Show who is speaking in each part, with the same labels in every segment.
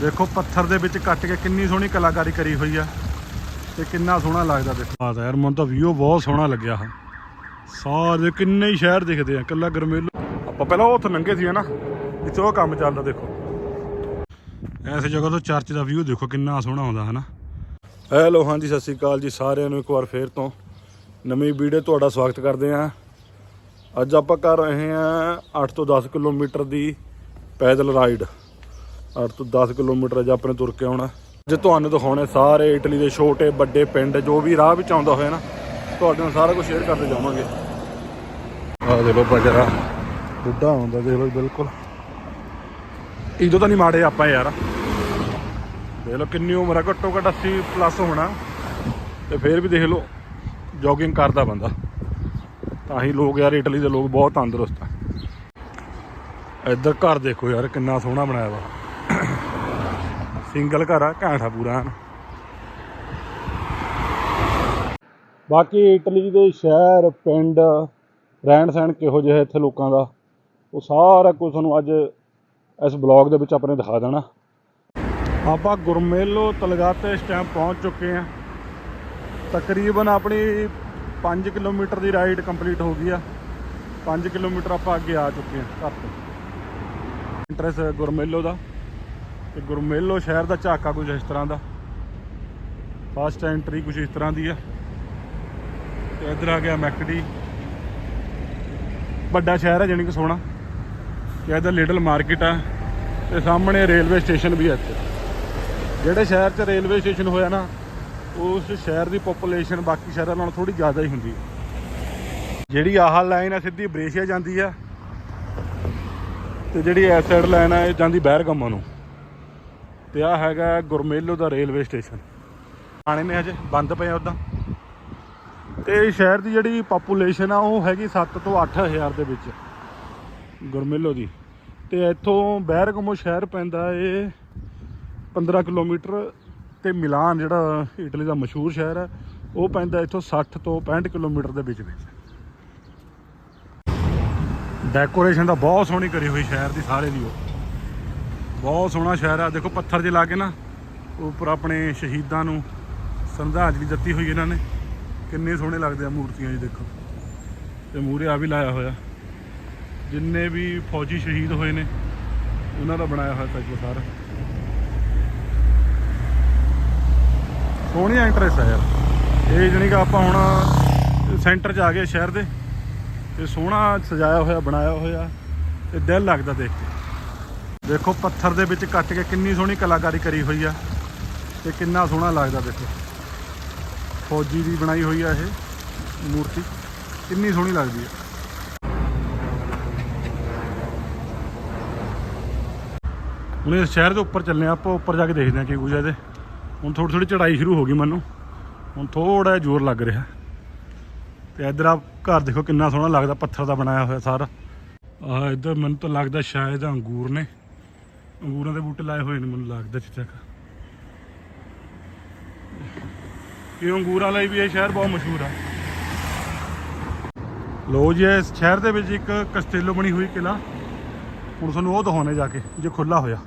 Speaker 1: ਦੇਖੋ ਪੱਥਰ ਦੇ ਵਿੱਚ ਕੱਟ ਕੇ ਕਿੰਨੀ ਸੋਹਣੀ ਕਲਾਕਾਰੀ ਕਰੀ ਹੋਈ ਆ ਤੇ ਕਿੰਨਾ ਸੋਹਣਾ ਲੱਗਦਾ ਦੇਖੋ। ਆ ਯਾਰ ਮੈਨੂੰ ਤਾਂ ਵੀਊ ਬਹੁਤ ਸੋਹਣਾ ਲੱਗਿਆ ਆ ਸਾਰੇ ਕਿੰਨੇ ਹੀ ਸ਼ਹਿਰ ਦਿਖਦੇ ਆ ਕੱਲਾ ਗਰਮੇਲੋ। ਆਪਾਂ ਪਹਿਲਾਂ ਉੱਥੇ ਲੰਘੇ ਸੀ ਨਾ? ਇੱਥੇ ਉਹ ਕੰਮ ਚੱਲਦਾ ਦੇਖੋ। ਐਸੇ ਜਗ੍ਹਾ ਤੋਂ ਚਰਚ ਦਾ ਵੀਊ ਦੇਖੋ ਕਿੰਨਾ ਸੋਹਣਾ ਆਉਂਦਾ ਹੈ ਨਾ? ਹੈਲੋ ਹਾਂਜੀ ਸਤਿ ਸ਼੍ਰੀ ਅਕਾਲ ਜੀ ਸਾਰਿਆਂ ਨੂੰ ਇੱਕ ਵਾਰ ਫੇਰ ਤੋਂ। ਨਵੀਂ ਵੀਡੀਓ ਤੁਹਾਡਾ ਸਵਾਗਤ ਕਰਦੇ ਹਾਂ। ਅੱਜ ਆਪਾਂ ਕਰ ਰਹੇ ਹਾਂ 8 ਤੋਂ 10 ਕਿਲੋਮੀਟਰ ਦੀ ਪੈਦਲ ਰਾਈਡ 8 ਤੋਂ 10 ਕਿਲੋਮੀਟਰ ਜੇ ਆਪਣੇ ਤੁਰ ਕੇ ਆਉਣਾ। ਜੇ ਤੁਹਾਨੂੰ ਦਿਖਾਉਣੇ ਸਾਰੇ ਇਟਲੀ ਦੇ ਛੋਟੇ, ਵੱਡੇ ਪਿੰਡ, ਜੋ ਵੀ ਰਾਹ ਵਿੱਚ ਆਉਂਦਾ ਹੋਇਆ ਨਾ, ਤੁਹਾਡੇ ਨਾਲ ਸਾਰਾ ਕੁਝ ਸ਼ੇਅਰ ਕਰਦੇ ਜਾਵਾਂਗੇ। ਆਹ ਦੇਖੋ ਬਜਰਾ। ਬੁੱਢਾ ਹੁੰਦਾ, ਦੇਖ ਲਓ ਬਿਲਕੁਲ। ਇਦੋਂ ਤਾਂ ਨਹੀਂ ਮਾੜੇ ਆਪਾਂ ਯਾਰ। ਦੇਖ ਲਓ ਕਿੰਨੀ ਉਮਰ ਆ, ਘੱਟੋ ਘੱਟ 80 ਪਲੱਸ ਹੋਣਾ। ਤੇ ਫਿਰ ਵੀ ਦੇਖ ਲਓ ਜੋਗਿੰਗ ਕਰਦਾ ਬੰਦਾ। ਤਾਂ ਹੀ ਲੋਕ ਯਾਰ ਇਟਲੀ ਦੇ ਲੋਕ ਬਹੁਤ ਤੰਦਰੁਸਤ ਆ। ਇੱਧਰ ਘਰ ਦੇਖੋ ਯਾਰ, ਕਿੰਨਾ ਸੋਹਣਾ ਬਣਾਇਆ ਵਾ। ਸਿੰਗਲ ਘਰ ਆ, ਘੈਂਟਾ ਪੂਰਾ ਹਨ। ਬਾਕੀ ਇਟਲੀ ਦੇ ਸ਼ਹਿਰ, ਪਿੰਡ, ਰਹਿਣ ਸਹਿਣ ਕਿਹੋ ਜਿਹਾ ਇੱਥੇ ਲੋਕਾਂ ਦਾ? ਉਹ ਸਾਰਾ ਕੁਝ ਤੁਹਾਨੂੰ ਅੱਜ ਇਸ ਬਲੌਗ ਦੇ ਵਿੱਚ ਆਪਣੇ ਦਿਖਾ ਦੇਣਾ। ਆਪਾਂ ਗੁਰਮੇਲੋ ਤਲਗਾਤੇ ਇਸ ਟਾਈਮ ਪਹੁੰਚ ਚੁੱਕੇ ਹਾਂ। ਤਕਰੀਬਨ ਆਪਣੀ 5 ਕਿਲੋਮੀਟਰ ਦੀ ਰਾਈਡ ਕੰਪਲੀਟ ਹੋ ਗਈ ਆ। 5 ਕਿਲੋਮੀਟਰ ਆਪਾਂ ਅੱਗੇ ਆ ਚੁੱਕੇ ਹਾਂ ਘਰ ਤੋਂ। ਇੰਟਰਸ ਗੁਰਮੇਲੋ ਦਾ। ਤੇ ਗੁਰਮੇਲੋ ਸ਼ਹਿਰ ਦਾ ਝਾਕਾ ਕੁਝ ਇਸ ਤਰ੍ਹਾਂ ਦਾ। ਫਸਟ ਐਂਟਰੀ ਕੁਝ ਇਸ ਤਰ੍ਹਾਂ ਦੀ ਆ। ਤੇ ਇੱਧਰ ਆ ਗਿਆ ਮੈਕਡੀ ਵੱਡਾ ਸ਼ਹਿਰ ਹੈ ਜਾਣੀ ਕਿ ਸੋਹਣਾ। ਤੇ ਇੱਧਰ ਲਿਟਲ ਮਾਰਕੀਟ ਆ। ਤੇ ਸਾਹਮਣੇ ਰੇਲਵੇ ਸਟੇਸ਼ਨ ਵੀ ਹੈ ਇੱਥੇ। ਜਿਹੜੇ ਸ਼ਹਿਰ 'ਚ ਰੇਲਵੇ ਸਟੇਸ਼ਨ ਹੋਇਆ ਨਾ, ਉਸ ਸ਼ਹਿਰ ਦੀ ਪੋਪੂਲੇਸ਼ਨ ਬਾਕੀ ਸ਼ਹਿਰਾਂ ਨਾਲੋਂ ਥੋੜੀ ਜ਼ਿਆਦਾ ਹੀ ਹੁੰਦੀ ਹੈ ਜਿਹੜੀ ਆਹ ਲਾਈਨ ਆ, ਸਿੱਧੀ ਬ੍ਰੇਸ਼ੀਆ ਜਾਂਦੀ ਆ। ਤੇ ਜਿਹੜੀ ਐਸ ਸਾਈਡ ਲਾਈਨ ਆ, ਇਹ ਜਾਂਦੀ ਬਹਿਰਗਮਾ ਨੂੰ। ਤੇ ਆ ਹੈਗਾ ਗੁਰਮੇਲੋ ਦਾ ਰੇਲਵੇ ਸਟੇਸ਼ਨ। ਆਣੇ ਨੇ ਅਜੇ ਬੰਦ ਪਏ ਉਦਾਂ। ਤੇ ਸ਼ਹਿਰ ਦੀ ਜਿਹੜੀ ਪੋਪੂਲੇਸ਼ਨ ਆ, ਉਹ ਹੈਗੀ 7 ਤੋਂ 8000 ਦੇ ਵਿੱਚ, ਗੁਰਮੇਲੋ ਦੀ। ਤੇ ਇੱਥੋਂ ਬਹਿਰਗਮੋ ਸ਼ਹਿਰ ਪੈਂਦਾ ਏ 15 ਕਿਲੋਮੀਟਰ ਤੇ ਮਿਲਾਨ, ਜਿਹੜਾ ਇਟਲੀ ਦਾ ਮਸ਼ਹੂਰ ਸ਼ਹਿਰ ਹੈ ਉਹ ਪੈਂਦਾ ਇੱਥੋਂ 60 ਤੋਂ 65 ਕਿਲੋਮੀਟਰ ਦੇ ਵਿੱਚ ਵਿੱਚ। ਡੈਕੋਰੇਸ਼ਨ ਤਾਂ ਬਹੁਤ ਸੋਹਣੀ ਕਰੀ ਹੋਈ ਸ਼ਹਿਰ ਦੀ, ਸਾਰੇ ਦੀ ਉਹ। ਬਹੁਤ ਸੋਹਣਾ ਸ਼ਹਿਰ ਆ। ਦੇਖੋ ਪੱਥਰ ਜੇ ਲਾ ਕੇ ਨਾ, ਉੱਪਰ ਆਪਣੇ ਸ਼ਹੀਦਾਂ ਨੂੰ ਸ਼ਰਧਾਂਜਲੀ ਦਿੱਤੀ ਹੋਈ ਇਹਨਾਂ ਨੇ। ਕਿੰਨੇ ਸੋਹਣੇ ਲੱਗਦੇ ਆ ਮੂਰਤੀਆਂ ਜੀ, ਦੇਖੋ। ਤੇ ਮੂਰੇ ਆ ਵੀ ਲਾਇਆ ਹੋਇਆ। ਜਿੰਨੇ ਵੀ ਫੌਜੀ ਸ਼ਹੀਦ ਹੋਏ ਨੇ, ਉਹਨਾਂ ਦਾ ਬਣਾਇਆ ਹੋਇਆ ਤੱਕ ਸਾਰਾ। ਸੋਹਣੀ ਐਂਟਰੈਸ ਆ ਯਾਰ। ਇਹ ਜਣੀ ਕਿ ਆਪਾਂ ਹੁਣ ਸੈਂਟਰ 'ਚ ਆ ਗਏ ਸ਼ਹਿਰ ਦੇ। ਤੇ ਸੋਹਣਾ ਸਜਾਇਆ ਹੋਇਆ, ਬਣਾਇਆ ਹੋਇਆ। ਤੇ ਦਿਲ ਲੱਗਦਾ ਦੇਖ ਕੇ। ਦੇਖੋ ਪੱਥਰ ਦੇ ਵਿੱਚ ਕੱਟ ਕੇ ਕਿੰਨੀ ਸੋਹਣੀ ਕਲਾਕਾਰੀ ਕਰੀ ਹੋਈ ਆ ਤੇ ਕਿੰਨਾ ਸੋਹਣਾ ਲੱਗਦਾ ਦੇਖੋ। ਫੌਜੀ ਦੀ ਬਣਾਈ ਹੋਈ ਆ ਇਹ ਮੂਰਤੀ, ਕਿੰਨੀ ਸੋਹਣੀ ਲੱਗਦੀ ਆ। ਹੁਣ ਇਸ ਸ਼ਹਿਰ ਦੇ ਉੱਪਰ ਚੱਲੇ ਆ ਆਪਾਂ ਉੱਪਰ ਜਾ ਕੇ ਦੇਖਦੇ ਆ ਕੀ ਕੁਝ ਇਹਦੇ। ਹੁਣ ਥੋੜੀ ਥੋੜੀ ਚੜਾਈ ਸ਼ੁਰੂ ਹੋ ਗਈ ਮੈਨੂੰ। ਹੁਣ ਥੋੜਾ ਜਿਹਾ ਜ਼ੋਰ ਲੱਗ ਰਿਹਾ। ਤੇ ਇਧਰ ਆ ਘਰ ਦੇਖੋ ਕਿੰਨਾ ਸੋਹਣਾ ਲੱਗਦਾ, ਪੱਥਰ ਦਾ ਬਣਾਇਆ ਹੋਇਆ ਸਾਰਾ। ਆ ਇਧਰ ਮੈਨੂੰ ਤਾਂ ਲੱਗਦਾ ਸ਼ਾਇਦ ਅੰਗੂਰ ਨੇ। ਅੰਗੂਰਾਂ ਦੇ ਬੂਟੇ ਲਾਏ ਹੋਏ ਨੇ ਮੈਨੂੰ ਲੱਗਦਾ ਜਿੱਥੇ ਇਹ ਅੰਗੂਰਾਂ ਲਈ ਵੀ ਇਹ ਸ਼ਹਿਰ ਬਹੁਤ ਮਸ਼ਹੂਰ ਆ। ਲੋ ਜੀ, ਇਸ ਸ਼ਹਿਰ ਦੇ ਵਿੱਚ ਇੱਕ ਕਸਟੇਲੋ ਬਣੀ ਹੋਈ ਕਿਲਾ ਹੁਣ ਤੁਹਾਨੂੰ ਉਹ ਦਿਖਾਉਣੇ ਜਾ ਕੇ, ਜੇ ਖੁੱਲਾ ਹੋਇਆ।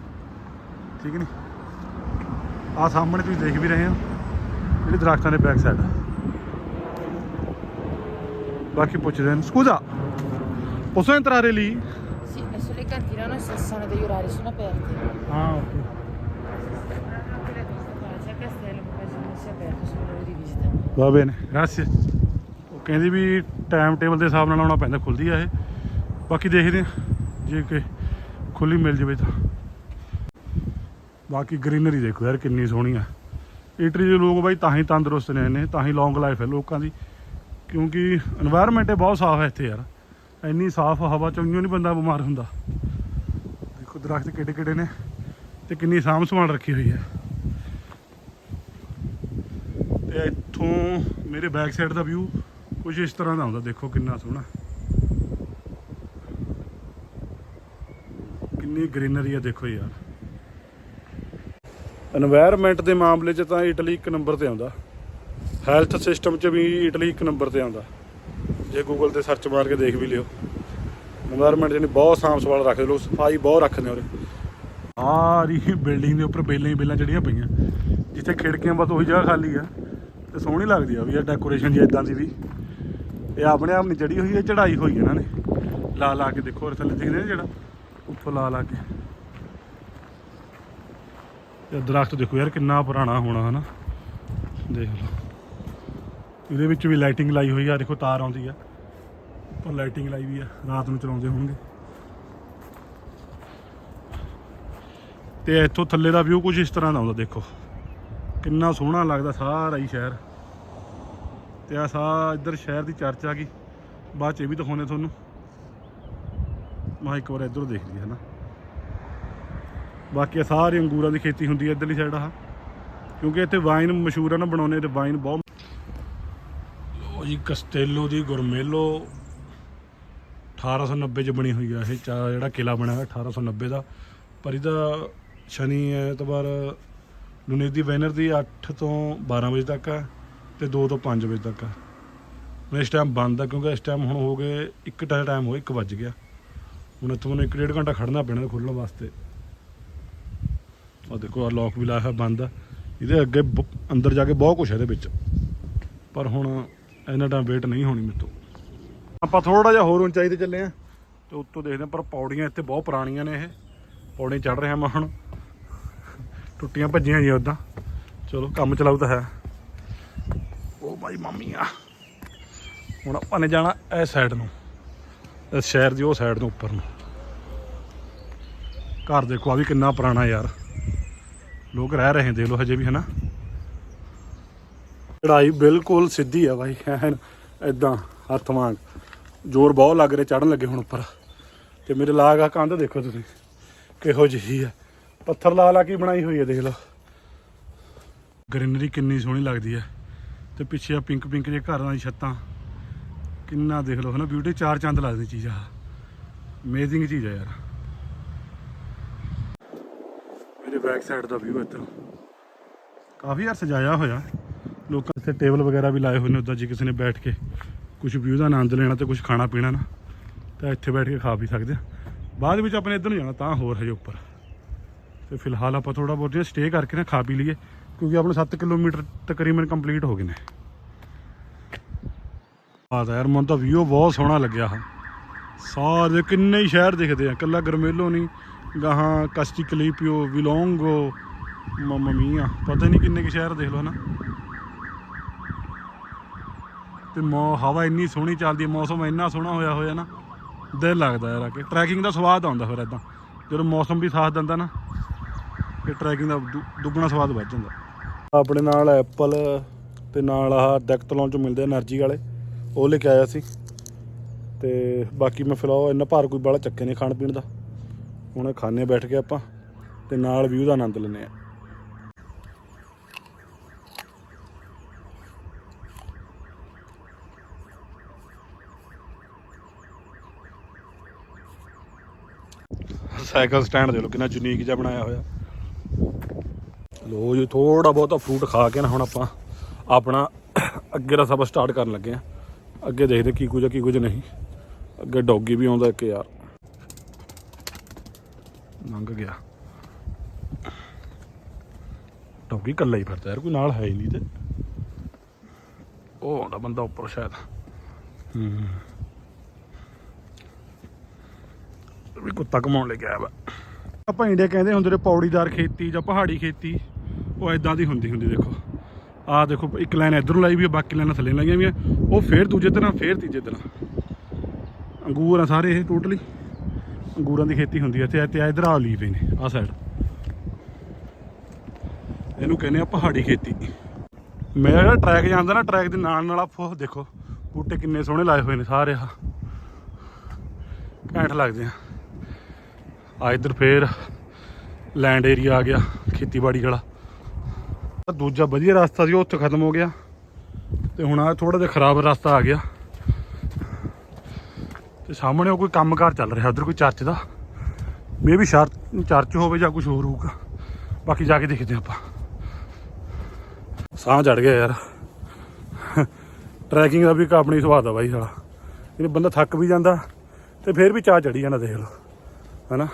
Speaker 1: ਠੀਕ ਨਹੀਂ ਆ ਸਾਹਮਣੇ ਤੁਸੀਂ ਦੇਖ ਵੀ ਰਹੇ ਹੋ, ਜਿਹੜੇ ਦਰਖਤਾਂ ਦੇ ਬੈਕ ਸਾਈਡ ਬਾਕੀ ਪੁੱਛਦੇ ਨੇ। ਸਕੂਜ਼ਾ posso entrare lì
Speaker 2: cantirano e sono degli orari, sono aperti.
Speaker 1: Ah, ok.
Speaker 2: C'è Castello, non si aperto, sono le di.
Speaker 1: Va bene, grazie. ਉਹ ਕਹਿੰਦੀ ਵੀ ਟਾਈਮ ਟੇਬਲ ਦੇ ਹਿਸਾਬ ਨਾਲ ਆਉਣਾ ਪੈਂਦਾ ਖੁੱਲਦੀ ਆ ਇਹ ਬਾਕੀ ਦੇਖਦੇ ਆ ਜੇ ਕਿ ਖੁੱਲੀ ਮਿਲ ਜਵੇ ਤਾਂ ਬਾਕੀ ਗ੍ਰੀਨਰੀ ਦੇਖੋ ਯਾਰ ਕਿੰਨੀ ਸੋਹਣੀ ਆ ਇਟਲੀ ਦੇ ਲੋਕ ਬਾਈ ਤਾਂ ਹੀ ਤੰਦਰੁਸਤ ਨੇ ਨੇ ਤਾਂ ਹੀ ਲੌਂਗ ਲਾਈਫ ਹੈ ਲੋਕਾਂ ਦੀ ਕਿਉਂਕਿ এনवायरमेंट ਬਹੁਤ ਸਾਫ਼ ਹੈ ਇੱਥੇ ਯਾਰ ਇੰਨੀ ਸਾਫ਼ ਹਵਾ ਚੋਂ ਨਹੀਂ ਬੰਦਾ ਬਿਮਾਰ ਹੁੰਦਾ ਦਰਖਤ ਕਿਹੜੇ ਕਿਹੜੇ ਨੇ ਤੇ ਕਿੰਨੀ ਸਾਂਭ ਸੰਭਾਲ ਰੱਖੀ ਹੋਈ ਹੈ। ਤੇ ਇੱਥੋਂ ਮੇਰੇ ਬੈਕ ਸਾਈਡ ਦਾ ਵਿਊ ਕੁਝ ਇਸ ਤਰ੍ਹਾਂ ਦਾ ਆਉਂਦਾ ਦੇਖੋ ਕਿੰਨਾ ਸੋਹਣਾ। ਕਿੰਨੀ ਗ੍ਰੀਨਰੀ ਹੈ, ਦੇਖੋ ਯਾਰ। এনवायरमेंट ਦੇ ਮਾਮਲੇ 'ਚ ਤਾਂ ਇਟਲੀ ਇੱਕ ਨੰਬਰ ਤੇ ਆਉਂਦਾ। ਹੈਲਥ ਸਿਸਟਮ 'ਚ ਵੀ ਇਟਲੀ ਇੱਕ ਨੰਬਰ ਤੇ ਆਉਂਦਾ। ਜੇ ਗੂਗਲ ਤੇ ਸਰਚ ਮਾਰ ਕੇ ਦੇਖ ਵੀ ਲਿਓ। এਨवायरमेंट ਜਿਹੜੀ ਬਹੁਤ ਸਾਫ਼ ਸਵਾਲ ਰੱਖਦੇ, ਲੋਕ ਸਫ਼ਾਈ ਬਹੁਤ ਰੱਖਦੇ ਉਹਦੇ ਸਾਰੀ ਹੀ ਬਿਲਡਿੰਗ ਦੇ ਉੱਪਰ ਬੇਲਾਂ ਹੀ ਬੇਲਾਂ ਚੜੀਆਂ ਪਈਆਂ। ਜਿੱਥੇ ਖਿੜਕੀਆਂ ਬਸ ਉਹੀ ਜਗ੍ਹਾ ਖਾਲੀ ਆ। ਤੇ ਸੋਹਣੀ ਲੱਗਦੀ ਆ ਵੀ ਇਹ ਡੈਕੋਰੇਸ਼ਨ ਜੀ ਇਦਾਂ ਦੀ ਵੀ। ਇਹ ਆਪਣੇ ਆਪ ਜੜੀ ਹੋਈ ਹੈ ਚੜਾਈ ਹੋਈ ਇਹਨਾਂ ਨੇ। ਲਾ ਲਾ ਕੇ ਦੇਖੋ ਥੱਲੇ ਦੇਖਦੇ ਨੇ ਜਿਹੜਾ ਉੱਥੋਂ ਲਾ ਲਾ ਕੇ। ਇਹ ਦਰਖਤ ਦੇਖੋ ਯਾਰ, ਕਿੰਨਾ ਪੁਰਾਣਾ ਹੋਣਾ ਹਨਾ। ਦੇਖ ਲਓ। ਇਹਦੇ ਵਿੱਚ ਵੀ ਲਾਈਟਿੰਗ ਲਾਈ ਹੋਈ ਆ, ਦੇਖੋ ਤਾਰ ਆਉਂਦੀ ਆ। ਪਰ ਲਾਈਟਿੰਗ ਲਾਈ ਵੀ ਆ, ਰਾਤ ਨੂੰ ਚਲਾਉਂਦੇ ਹੋਣਗੇ। ਤੇ ਇੱਥੋਂ ਥੱਲੇ ਦਾ ਵਿਊ ਕੁਝ ਇਸ ਤਰ੍ਹਾਂ ਦਾ ਆਉਂਦਾ, ਦੇਖੋ। ਕਿੰਨਾ ਸੋਹਣਾ ਲੱਗਦਾ ਸਾਰਾ ਹੀ ਸ਼ਹਿਰ। ਤੇ ਆ ਸਾ ਇੱਧਰ ਸ਼ਹਿਰ ਦੀ ਚਰਚ ਆ ਗਈ। ਬਾਅਦ ਚ ਇਹ ਵੀ ਦਿਖਾਉਂਦੇ ਤੁਹਾਨੂੰ। ਮੈਂ ਇੱਕ ਵਾਰ ਇੱਧਰ ਦੇਖ ਲਈ ਹਨਾ ਬਾਕੀ ਆਹ ਸਾਰੀ ਅੰਗੂਰਾਂ ਦੀ ਖੇਤੀ ਹੁੰਦੀ ਹੈ ਇੱਧਰਲੀ ਸਾਈਡ ਆ ਕਿਉਂਕਿ ਇੱਥੇ ਵਾਈਨ ਮਸ਼ਹੂਰ ਆ ਨਾ ਬਣਾਉਣੇ ਤੇ ਵਾਈਨ ਬਹੁਤ ਉਹ ਜੀ, ਕਸਟੇਲੋ ਦੀ ਗੁਰਮੇਲੋ 1890 ਚ ਬਣੀ ਹੋਈ ਆ ਇਹ ਚਾ- ਜਿਹੜਾ ਕਿਲਾ ਬਣਿਆ ਹੋਇਆ 1890 ਦਾ। ਪਰ ਇਹਦਾ ਸ਼ਨੀ, ਐਤਵਾਰ ਨੂੰ ਦੀ ਵੈਨਰ ਦੀ 8 ਤੋਂ 12 ਵਜੇ ਤੱਕ ਆ ਤੇ 2 ਤੋਂ 5 ਵਜੇ ਤੱਕ ਆ। ਮੈਂ ਇਸ ਟਾਈਮ ਬੰਦ ਆ ਕਿਉਂਕਿ ਇਸ ਟਾਈਮ ਹੁਣ ਹੋ ਗਏ ਇੱਕ ਟਾਈਮ ਹੋ 1 ਵੱਜ ਗਿਆ। ਹੁਣ ਇੱਥੋਂ ਮੈਨੂੰ 1.5 ਘੰਟਾ ਖੜਨਾ ਪੈਣਾ ਖੋਲਣ ਵਾਸਤੇ। ਆ ਦੇਖੋ ਆ ਲੋਕ ਵੀ ਲਾਇਆ ਹੋਇਆ, ਬੰਦ ਆ। ਇਹਦੇ ਅੱਗੇ ਬ- ਅੰਦਰ ਜਾ ਕੇ ਬਹੁਤ ਕੁਝ ਹੈ ਇਹਦੇ ਵਿੱਚ। ਪਰ ਹੁਣ ਇੰਨਾ ਟਾਈਮ ਵੇਟ ਨਹੀਂ ਹੋਣੀ ਮੇਰੇ ਤੋਂ। ਆਪਾਂ ਥੋੜਾ ਜਿਹਾ ਹੋਰ ਉਚਾਈ ਤੇ ਚੱਲੇ ਆ ਤੇ ਉੱਤੋਂ ਦੇਖਦੇ ਆ ਪਰ ਪੌੜੀਆਂ ਇੱਥੇ ਬਹੁਤ ਪੁਰਾਣੀਆਂ ਨੇ ਇਹ। ਪੌੜੀ ਚੜ ਰਿਹਾ ਮੈਂ ਹੁਣ। ਟੁੱਟੀਆਂ ਭੱਜੀਆਂ ਜੀ ਉਦਾਂ ਚਲੋ, ਕੰਮ ਚਲਾਉ ਤਾਂ ਹੈ। ਉਹ ਬਾਈ ਮਾਮੀਆਂ ਹੁਣ ਆਪਾਂ ਨੇ ਜਾਣਾ ਇਸ ਸਾਈਡ ਨੂੰ। ਇਸ ਸ਼ਹਿਰ ਦੀ ਉਹ ਸਾਈਡ ਨੂੰ ਉੱਪਰ ਨੂੰ। ਘਰ ਦੇਖੋ, ਆ ਵੀ ਕਿੰਨਾ ਪੁਰਾਣਾ ਯਾਰ। ਲੋਕ ਰਹਿ ਰਹੇ ਦੇਖ ਲਓ ਹਜੇ ਵੀ, ਹਨਾ? ਚੜਾਈ ਬਿਲਕੁਲ ਸਿੱਧੀ ਆ ਬਾਈ, ਐਨ ਇਦਾਂ ਹੱਥ ਵਾਂਗ। ਜ਼ੋਰ ਬਹੁਤ ਲੱਗ ਰਿਹਾ ਚੜਨ ਲੱਗੇ ਹੁਣ ਉੱਪਰ। ਤੇ ਮੇਰੇ ਲਾਗ ਆ ਕੰਧ ਦੇਖੋ ਤੁਸੀਂ, ਕਿਹੋ ਜਿਹੀ ਆ। ਪੱਥਰ ਲਾ ਲਾ ਕੇ ਬਣਾਈ ਹੋਈ ਹੈ ਦੇਖ ਲਓ। ਗ੍ਰੀਨਰੀ ਕਿੰਨੀ ਸੋਹਣੀ ਲੱਗਦੀ ਹੈ ਤੇ ਪਿੱਛੇ ਆ ਪਿੰਕ ਪਿੰਕ ਜੇ ਘਰਾਂ ਦੀ ਛੱਤਾਂ। ਕਿੰਨਾ ਦੇਖ ਲਓ, ਹਨਾ ਬਿਊਟੀ ਚਾਰ ਚੰਦ ਲੱਗਦੀ ਚੀਜ਼ ਆ। ਅਮੇਜ਼ਿੰਗ ਚੀਜ਼ ਆ ਯਾਰ। ਮੇਰੇ ਬੈਕ ਸਾਈਡ ਦਾ ਵਿਊ ਇੱਧਰ। ਕਾਫੀ ਯਾਰ ਸਜਾਇਆ ਹੋਇਆ। ਲੋਕਾਂ ਤੇ ਟੇਬਲ ਵਗੈਰਾ ਵੀ ਲਾਏ ਹੋਏ ਨੇ, ਉੱਦਾਂ ਜੇ ਕਿਸੇ ਨੇ ਬੈਠ ਕੇ। ਕੁਝ ਵਿਊ ਦਾ ਆਨੰਦ ਲੈਣਾ ਤੇ ਕੁਝ ਖਾਣਾ ਪੀਣਾ ਨਾ, ਤਾਂ ਇੱਥੇ ਬੈਠ ਕੇ ਖਾ ਪੀ ਸਕਦੇ ਆ। ਬਾਅਦ ਵਿੱਚ ਆਪਣੇ ਇੱਧਰ ਨੂੰ ਜਾਣਾ, ਤਾਂ ਹੋਰ ਹਜੇ ਉੱਪਰ। ਤੇ ਫਿਲਹਾਲ ਆਪਾਂ ਥੋੜਾ ਬਹੁਤ ਜਿਹਾ ਸਟੇ ਕਰਕੇ ਨਾ ਖਾ ਪੀ ਲਈਏ, ਕਿਉਂਕਿ ਆਪਣੇ 7 ਕਿਲੋਮੀਟਰ ਤਕਰੀਬਨ ਕੰਪਲੀਟ ਹੋ ਗਏ ਨੇ। ਆ ਯਾਰ, ਮਨ ਤਾਂ ਵਿਊ ਬਹੁਤ ਸੋਹਣਾ ਲੱਗਿਆ ਆ ਸਾਰੇ ਕਿੰਨੇ ਹੀ ਸ਼ਹਿਰ ਦਿਖਦੇ ਆ ਕੱਲਾ ਗਰਮੇਲੋ ਨਹੀਂ, ਗਾਹਾਂ ਕਸਟੀ ਕਲੀਪਿਓ ਵਿਲੋਂਗੋ, ਮਮਾ ਮੀਆ, ਪਤਾ ਨਹੀਂ ਕਿੰਨੇ ਕਿ ਸ਼ਹਿਰ ਦੇਖ ਲਓ ਨਾ ਤੇ ਮੌ, ਹਵਾ ਇੰਨੀ ਸੋਹਣੀ ਚੱਲਦੀ ਹੈ, ਮੌਸਮ ਇੰਨਾ ਸੋਹਣਾ ਹੋਇਆ ਹੋਇਆ ਨਾ, ਦਿਲ ਲੱਗਦਾ ਯਾਰ ਆ ਕੇ। ਟਰੈਕਿੰਗ ਦਾ ਸਵਾਦ ਆਉਂਦਾ ਫਿਰ ਇਦਾਂ ਜਦੋਂ ਮੌਸਮ ਵੀ ਸਾਥ ਦਿੰਦਾ ਨਾ ਤੇ ਟਰੈਕਿੰਗ ਦਾ ਦੁੱਗਣਾ ਸਵਾਦ ਵੱਧ ਜਾਂਦਾ। ਆਪਣੇ ਨਾਲ ਐਪਲ ਤੇ ਨਾਲ ਆਹ ਡੈਕਟਲੋਨ ਚੋਂ ਮਿਲਦੇ એનર્ਜੀ ਵਾਲੇ। ਉਹ ਲੈ ਕੇ ਆਇਆ ਸੀ। ਤੇ ਬਾਕੀ ਮੈਂ ਫਿਲਹਾਲ ਇੰਨਾ ਭਾਰ ਕੋਈ ਬਾਲਾ ਚੱਕੇ ਨਹੀਂ ਖਾਣ ਪੀਣ ਦਾ। ਹੁਣ ਖਾਣੇ ਬੈਠ ਕੇ ਆਪਾਂ। ਤੇ ਨਾਲ ਵਿਊ ਦਾ ਆਨੰਦ ਲੈਣੇ ਆ ਸਾਈਕਲ ਸਟੈਂਡ ਦੇ ਲੋ ਕਿੰਨਾ ਯੂਨੀਕ ਜਿਹਾ ਬਣਾਇਆ ਹੋਇਆ। ਲੋ ਜੀ ਥੋੜਾ ਬਹੁਤਾ ਫਰੂਟ ਖਾ ਕੇ ਨਾ ਹੁਣ ਆਪਾਂ ਆਪਣਾ ਅੱਗੇ ਦਾ ਸਫ਼ਰ ਸਟਾਰਟ ਕਰਨ ਲੱਗੇ ਆ ਅੱਗੇ ਦੇਖਦੇ ਕੀ ਕੁਝ ਕੀ ਕੁਝ ਨਹੀਂ। ਅੱਗੇ ਡੌਗੀ ਵੀ ਆਉਂਦਾ ਇੱਕ ਯਾਰ। ਲੰਘ ਗਿਆ। ਡੌਗੀ ਇਕੱਲਾ ਹੀ ਫਿਰਦਾ ਯਾਰ, ਕੋਈ ਨਾਲ ਹੈ ਹੀ ਨਹੀਂ ਤੇ। ਉਹ ਆਉਂਦਾ ਬੰਦਾ ਉੱਪਰ ਸ਼ਾਇਦ। ਹੂੰ ਇਹ ਵੀ ਕੁੱਤਾ ਘਮਾਉਣ ਲੈ ਕੇ ਵਾ। ਆਪਾਂ ਇੰਡੀਆ ਕਹਿੰਦੇ ਹੁੰਦੇ ਨੇ ਪੌੜੀਦਾਰ ਖੇਤੀ ਜਾਂ ਪਹਾੜੀ ਖੇਤੀ, ਉਹ ਇਦਾਂ ਦੀ ਹੁੰਦੀ ਹੁੰਦੀ ਦੇਖੋ। ਆਹ ਦੇਖੋ, ਇੱਕ ਲਾਈਨ ਇਧਰੋਂ ਲਾਈ ਵੀ ਹੈ ਬਾਕੀ ਲਾਈਨਾਂ ਥੱਲੇ ਲਾਈਆਂ ਵੀ ਆ ਉਹ ਫੇਰ ਦੂਜੇ ਤਰ੍ਹਾਂ, ਫੇਰ ਤੀਜੇ ਤਰ੍ਹਾਂ। ਅੰਗੂਰ ਆ ਸਾਰੇ ਇਹ ਟੋਟਲੀ ਅੰਗੂਰਾਂ ਦੀ ਖੇਤੀ ਹੁੰਦੀ ਹੈ ਤੇ ਤੇ ਇਧਰ ਆ ਲੀ ਪਏ ਨੇ ਆਹ ਸਾਈਡ ਇਹਨੂੰ ਕਹਿੰਦੇ ਆ ਪਹਾੜੀ ਖੇਤੀ। ਮੈਂ ਜਿਹੜਾ ਟਰੈਕ ਜਾਂਦਾ ਨਾ ਟਰੈਕ ਦੇ ਨਾਲ ਨਾਲ ਆ ਦੇਖੋ। ਬੂਟੇ ਕਿੰਨੇ ਸੋਹਣੇ ਲਾਏ ਹੋਏ ਨੇ, ਸਾਰੇ ਆ। ਘੈਂਟ ਲੱਗਦੇ ਆ। ਆ ਇੱਧਰ ਫੇਰ ਲੈਂਡ ਏਰੀਆ ਆ ਗਿਆ, ਖੇਤੀਬਾੜੀ ਵਾਲਾ। ਦੂਜਾ ਵਧੀਆ ਰਸਤਾ ਸੀ, ਉਹ ਉੱਥੇ ਖਤਮ ਹੋ ਗਿਆ। ਤੇ ਹੁਣ ਆ ਥੋੜਾ ਜਿਹਾ ਖਰਾਬ ਰਸਤਾ ਆ ਗਿਆ। ਤੇ ਸਾਹਮਣੇ ਉਹ ਕੋਈ ਕੰਮਕਾਰ ਚੱਲ ਰਿਹਾ, ਉਧਰ ਕੋਈ ਚਰਚ ਦਾ। ਮੇ ਵੀ ਸ਼ਰ ਚਰਚ ਹੋਵੇ ਜਾਂ ਕੁਝ ਹੋਰ ਹੋਊਗਾ। ਬਾਕੀ ਜਾ ਕੇ ਦੇਖਦੇ ਆਪਾਂ। ਸਾਹ ਚੜ ਗਿਆ ਯਾਰ। ਟਰੈਕਿੰਗ ਦਾ ਵੀ ਇੱਕ ਆਪਣੀ ਸੁਭਾਅ ਦਾ ਬਾਈ ਸਾਲਾ। ਇਹ ਬੰਦਾ ਥੱਕ ਵੀ ਜਾਂਦਾ ਤੇ ਫਿਰ ਵੀ ਚਾਹ ਚੜੀ ਜਾਂਦਾ ਦੇਖ ਲਓ। ਹੈਨਾ?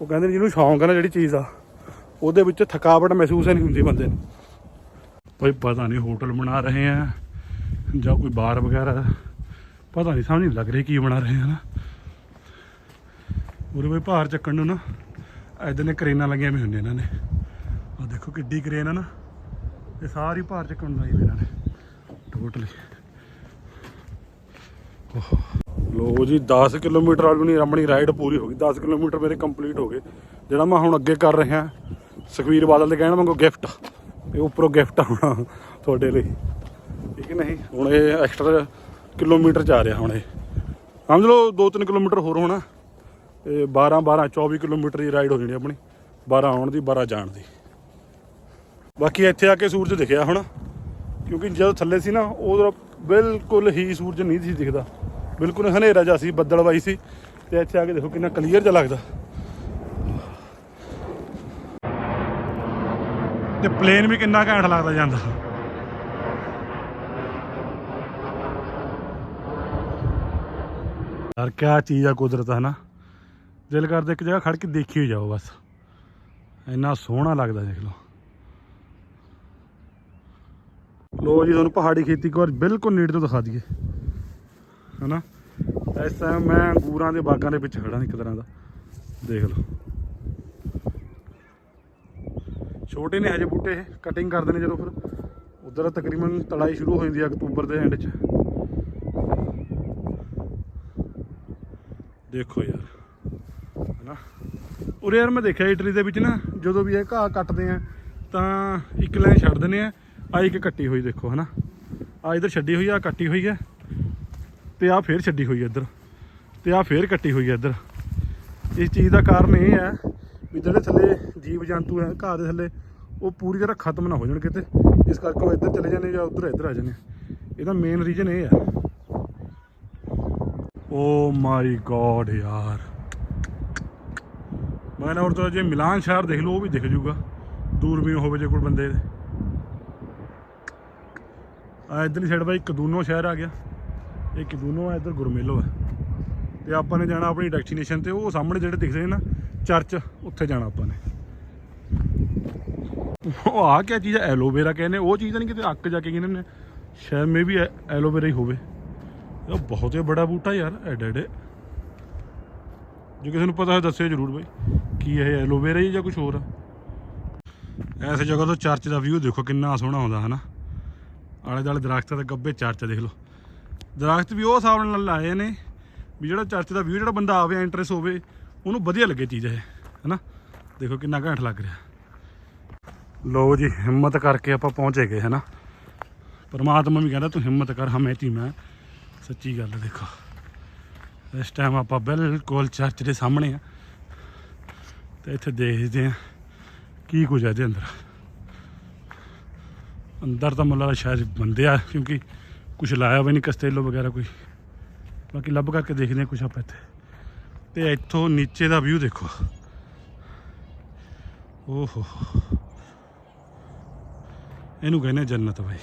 Speaker 1: ਉਹ ਕਹਿੰਦੇ ਨੇ ਜਿਹਨੂੰ ਸ਼ੌਂਕ ਹੈ ਨਾ ਜਿਹੜੀ ਚੀਜ਼ ਦਾ, ਉਹਦੇ ਵਿੱਚ ਥਕਾਵਟ ਮਹਿਸੂਸ ਨਹੀਂ ਹੁੰਦੀ ਬੰਦੇ ਨੂੰ। ਭਾਈ ਪਤਾ ਨਹੀਂ ਹੋਟਲ ਬਣਾ ਰਹੇ ਆ ਜਾਂ ਕੋਈ ਬਾਰ ਵਗੈਰਾ, ਪਤਾ ਨਹੀਂ ਸਮਝ ਨਹੀਂ ਲੱਗ ਰਹੀ ਕੀ ਬਣਾ ਰਹੇ ਆ ਨਾ। ਉਰੇ ਬਈ ਭਾਰ ਚੱਕਣ ਨੂੰ ਨਾ ਇਦਾਂ ਨੇ ਕਰੇਨਾਂ ਲੱਗੀਆਂ ਵੀ ਹੁੰਦੀਆਂ ਇਹਨਾਂ ਨੇ। ਆ ਦੇਖੋ ਕਿੱਡੀ ਕਰੇਨ ਆ ਨਾ, ਇਹ ਸਾਰੀ ਭਾਰ ਚੱਕਣ ਲਾਈ ਹੋਈ ਇਹਨਾਂ ਨੇ, ਟੋਟਲੀ। ਓਹੋ। ਲੋ ਜੀ 10 ਕਿਲੋਮੀਟਰ ਵਾਲੀ ਆਪਣੀ ਰਾਈਡ ਪੂਰੀ ਹੋ ਗਈ। 10 ਕਿਲੋਮੀਟਰ ਮੇਰੇ ਕੰਪਲੀਟ ਹੋ ਗਏ। ਜਿਹੜਾ ਮੈਂ ਹੁਣ ਅੱਗੇ ਕਰ ਰਿਹਾ, ਸੁਖਵੀਰ ਬਾਦਲ ਦੇ ਕਹਿਣ ਵਾਂਗੂ ਗਿਫਟ ਇਹ ਉੱਪਰੋਂ ਗਿਫਟ ਆਉਣਾ ਤੁਹਾਡੇ ਲਈ। ਠੀਕ ਨਹੀਂ? ਹੁਣ ਇਹ ਐਕਸਟਰਾ ਕਿਲੋਮੀਟਰ ਚ ਆ ਰਿਹਾ ਹੁਣ ਇਹ। ਸਮਝ ਲਓ 2-3 ਕਿਲੋਮੀਟਰ ਹੋਰ ਹੋਣਾ। ਇਹ 12 12 24 ਕਿਲੋਮੀਟਰ ਦੀ ਰਾਈਡ ਹੋ ਜਾਣੀ ਆਪਣੀ। 12 ਆਉਣ ਦੀ 12 ਜਾਣ ਦੀ। ਬਾਕੀ ਇੱਥੇ ਆ ਕੇ ਸੂਰਜ ਦਿਖਿਆ ਹੁਣ। ਕਿਉਂਕਿ ਜਦੋਂ ਥੱਲੇ ਸੀ ਨਾ, ਉਦੋਂ ਬਿਲਕੁਲ ਹੀ ਸੂਰਜ ਨਹੀਂ ਸੀ ਦਿਖਦਾ। ਬਿਲਕੁਲ ਹਨੇਰਾ ਜਿਹਾ ਸੀ ਬੱਦਲਵਾਈ ਸੀ ਤੇ ਇੱਥੇ ਆ ਕੇ ਦੇਖੋ ਕਿੰਨਾ ਕਲੀਅਰ ਜਿਹਾ ਲੱਗਦਾ। ਤੇ ਪਲੇਨ ਵੀ ਕਿੰਨਾ ਘੈਂਟ ਲੱਗਦਾ ਜਾਂਦਾ। ਯਾਰ, ਕਿਆ ਚੀਜ਼ ਆ ਕੁਦਰਤ ਹੈ ਨਾ ਦਿਲ ਕਰਦਾ ਇੱਕ ਜਗ੍ਹਾ ਖੜ ਕੇ ਦੇਖੀ ਹੋ ਜਾਓ ਬਸ। ਇੰਨਾ ਸੋਹਣਾ ਲੱਗਦਾ, ਦੇਖ ਲਓ। ਲੋ ਜੀ, ਤੁਹਾਨੂੰ ਪਹਾੜੀ ਖੇਤੀ ਇੱਕ ਵਾਰ ਬਿਲਕੁਲ ਨੇੜੇ ਤੋਂ ਦਿਖਾ ਦਈਏ। ਹਨਾ? ਇਸ ਟਾਈਮ ਮੈਂ ਅੰਗੂਰਾਂ ਦੇ ਬਾਗਾਂ ਦੇ ਵਿੱਚ ਖੜਾ ਇੱਕ ਤਰ੍ਹਾਂ ਦਾ। ਦੇਖ ਲਓ। ਛੋਟੇ ਨੇ ਹਜੇ ਬੂਟੇ ਕਟਿੰਗ ਕਰਦੇ ਨੇ ਜਦੋਂ ਫਿਰ। ਉਧਰ ਤਕਰੀਬਨ ਤੜਾਈ ਸ਼ੁਰੂ ਹੋ ਜਾਂਦੀ ਹੈ ਅਕਤੂਬਰ ਦੇ ਐਂਡ 'ਚ। ਦੇਖੋ ਯਾਰ, ਹਨਾ? ਉਰੇ ਯਾਰ ਮੈਂ ਦੇਖਿਆ ਇਟਲੀ ਦੇ ਵਿੱਚ ਨਾ, ਜਦੋਂ ਵੀ ਇਹ ਘਾਹ ਕੱਟਦੇ ਆ, ਤਾਂ ਇੱਕ ਲਾਈਨ ਛੱਡ ਦਿੰਦੇ ਆ ਆ ਇੱਕ ਕੱਟੀ ਹੋਈ ਦੇਖੋ, ਹਨਾ? ਆ ਇਧਰ ਛੱਡੀ ਹੋਈ ਆ ਕੱਟੀ ਹੋਈ ਹੈ ਤੇ ਆ ਫੇਰ ਛੱਡੀ ਹੋਈ ਹੈ ਇੱਧਰ, ਤੇ ਆ ਫੇਰ ਕੱਟੀ ਹੋਈ ਹੈ ਇੱਧਰ। ਇਸ ਚੀਜ਼ ਦਾ ਕਾਰਨ ਇਹ ਹੈ ਵੀ ਜਿਹੜੇ ਥੱਲੇ ਜੀਵ ਜੰਤੂ ਹੈ, ਘਾਹ ਦੇ ਥੱਲੇ, ਉਹ ਪੂਰੀ ਤਰ੍ਹਾਂ ਖਤਮ ਨਾ ਹੋ ਜਾਣ ਕਿਤੇ। ਇਸ ਕਰਕੇ ਉਹ ਇੱਧਰ ਚਲੇ ਜਾਂਦੇ ਜਾਂ ਉੱਧਰ ਇੱਧਰ ਆ ਜਾਂਦੇ। ਇਹਦਾ ਮੇਨ ਰੀਜਨ ਇਹ ਹੈ। ਓ ਮਾਈ ਗੋਡ ਯਾਰ। ਮੈਂ ਨਾ ਹੋਰ ਤਾਂ ਜੇ ਮਿਲਾਨ ਸ਼ਹਿਰ ਦੇਖ ਲਓ, ਉਹ ਵੀ ਦਿਖ ਜੂਗਾ। ਦੂਰ ਦੂਰਬੀਨ ਹੋਵੇ ਜੇ ਕੋਈ ਬੰਦੇ ਦੇ। ਆ ਇਧਰਲੀ ਸਾਈਡ ਬਾਈ ਕਦੂਨੋ ਸ਼ਹਿਰ ਆ ਗਿਆ। ਇਹ ਕਦੂਨੋ ਹੈ ਇਧਰ ਗੁਰਮੇਲੋ ਹੈ ਤੇ ਆਪਾਂ ਨੇ ਜਾਣਾ ਆਪਣੀ ਡੈਸਟੀਨੇਸ਼ਨ ਤੇ, ਉਹ ਸਾਹਮਣੇ ਜਿਹੜੇ ਦਿਖਦੇ ਨੇ ਨਾ, ਚਰਚ, ਉੱਥੇ ਜਾਣਾ ਆਪਾਂ ਨੇ। ਉਹ ਆ ਕਿਆ ਚੀਜ਼ ਹੈ ਐਲੋਵੇਰਾ ਕਹਿੰਦੇ ਉਹ ਚੀਜ਼ ਤਾਂ ਨਹੀਂ ਕਿਤੇ ਅੱਕ ਜਾ ਕੇ ਕਹਿੰਦੇ ਨੇ। ਸ਼ਾਇਦ ਮੇ ਵੀ ਐਲੋਵੇਰਾ ਹੀ ਹੋਵੇ। ਇਹ ਬਹੁਤ ਹੀ ਬੜਾ ਬੂਟਾ ਯਾਰ, ਐਡੇ ਐਡੇ। ਜੇ ਕਿਸੇ ਨੂੰ ਪਤਾ ਹੈ ਦੱਸਿਓ ਜਰੂਰ ਬਾਈ, ਕੀ ਇਹ ਐਲੋਵੇਰਾ ਹੀ ਜਾਂ ਕੁਝ ਹੋਰ ਆ। ਐਸੇ ਜਗ੍ਹਾ ਤੋਂ ਚਰਚ ਦਾ ਵਿਊ ਦੇਖੋ ਕਿੰਨਾ ਸੋਹਣਾ ਆਉਂਦਾ, ਹਨਾ। ਆਲੇ ਦੁਆਲੇ ਦਰਖਤਾਂ ਦੇ ਗੱਬੇ ਚਰਚ ਦੇਖ ਲਓ। ਦਰਖਤ ਵੀ ਉਹ ਹਿਸਾਬ ਨਾਲ ਲਾਏ ਨੇ ਵੀ ਜਿਹੜਾ ਚਰਚ ਦਾ ਵਿਊ ਜਿਹੜਾ ਬੰਦਾ ਆਵੇ ਇੰਟਰਸ ਹੋਵੇ, ਉਹਨੂੰ ਵਧੀਆ ਲੱਗੇ ਚੀਜ਼ ਇਹ, ਹਨਾ? ਦੇਖੋ ਕਿੰਨਾ ਘੈਂਟ ਲੱਗ ਰਿਹਾ। ਲੋ ਜੀ, ਹਿੰਮਤ ਕਰਕੇ ਆਪਾਂ ਪਹੁੰਚੇ ਗਏ, ਹਨਾ? ਪਰਮਾਤਮਾ ਵੀ ਕਹਿੰਦਾ, ਤੂੰ ਹਿੰਮਤ ਕਰ ਹਮੇਤੀ ਮੈਂ। ਸੱਚੀ ਗੱਲ ਦੇਖੋ। ਇਸ ਟਾਈਮ ਆਪਾਂ ਬਿਲਕੁਲ ਚਰਚ ਦੇ ਸਾਹਮਣੇ ਆ। ਤੇ ਇੱਥੇ ਦੇਖਦੇ ਆ, ਕੀ ਕੁਝ ਹੈ ਇਹਦੇ ਅੰਦਰ। ਅੰਦਰ ਤਾਂ ਮੁੱਲਾ ਸ਼ਾਇਦ ਬੰਦੇ ਆ, ਕਿਉਂਕਿ ਕੁਝ ਲਾਇਆ ਵੀ ਨਹੀਂ ਕਸਤੇਲੋ ਵਗੈਰਾ ਕੋਈ। ਬਾਕੀ ਲੱਭ ਕਰਕੇ ਦੇਖਦੇ ਆ ਕੁਝ ਆਪਾਂ ਇੱਥੇ। ਤੇ ਇੱਥੋਂ ਨੀਚੇ ਦਾ ਵਿਊ ਦੇਖੋ। ਓਹੋ। ਇਹਨੂੰ ਕਹਿੰਦੇ ਜੰਨਤ ਬਾਈ।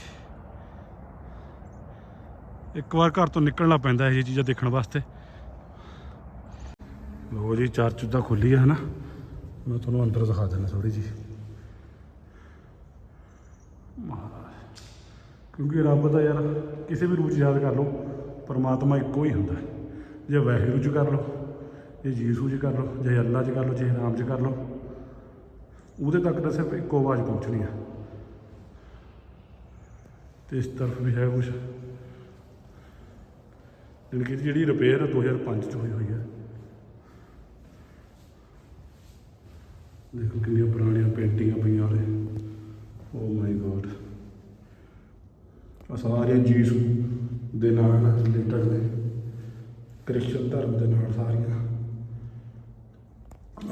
Speaker 1: ਇੱਕ ਵਾਰ ਘਰ ਤੋਂ ਨਿਕਲਣਾ ਪੈਂਦਾ ਇਹ ਚੀਜ਼ਾਂ ਦੇਖਣ ਵਾਸਤੇ। ਲੋ ਜੀ ਚਰਚ ਤਾਂ ਖੁੱਲੀ ਹੈ ਹਨਾ। ਮੈਂ ਤੁਹਾਨੂੰ ਅੰਦਰ ਦਿਖਾ ਦਿੰਦਾ ਥੋੜੀ ਜੀ ਮਹਾਰਾਜ ਕਿਉਂਕਿ ਰੱਬ ਦਾ ਯਾਰ ਕਿਸੇ ਵੀ ਰੂਪ 'ਚ ਯਾਦ ਕਰ ਲਓ, ਪਰਮਾਤਮਾ ਇੱਕੋ ਹੀ ਹੁੰਦਾ। ਜੇ ਵਾਹਿਗੁਰੂ 'ਚ ਕਰ ਲਓ, ਜੇ ਯੀਸ਼ੂ 'ਚ ਕਰ ਲਓ, ਜੇ ਅੱਲਾ 'ਚ ਕਰ ਲਓ, ਜੇ ਰਾਮ 'ਚ ਕਰ ਲਓ, ਉਹਦੇ ਤੱਕ ਤਾਂ ਸਿਰਫ ਇੱਕੋ ਆਵਾਜ਼ ਪਹੁੰਚਣੀ ਆ। ਤੇ ਇਸ ਤਰਫ ਵੀ ਹੈ ਕੁਝ ਜਾਣੀ ਕਿ ਜਿਹੜੀ ਰਿਪੇਅਰ 2005 ਚ ਹੋਈ ਹੋਈ ਹੈ। ਦੇਖੋ ਕਿੰਨੀਆਂ ਪੁਰਾਣੀਆਂ ਪੇਂਟਿੰਗਾਂ ਪਈਆਂ ਉਹਦੇ। ਓ ਮਾਈ ਗੋਡ ਸਾਰੇ ਸਾਰੀਆਂ ਜੀਸੂ ਦੇ ਨਾਲ ਰਿਲੇਟਡ ਨੇ ਕ੍ਰਿਸਚਨ ਧਰਮ ਦੇ ਨਾਲ ਸਾਰੀਆਂ।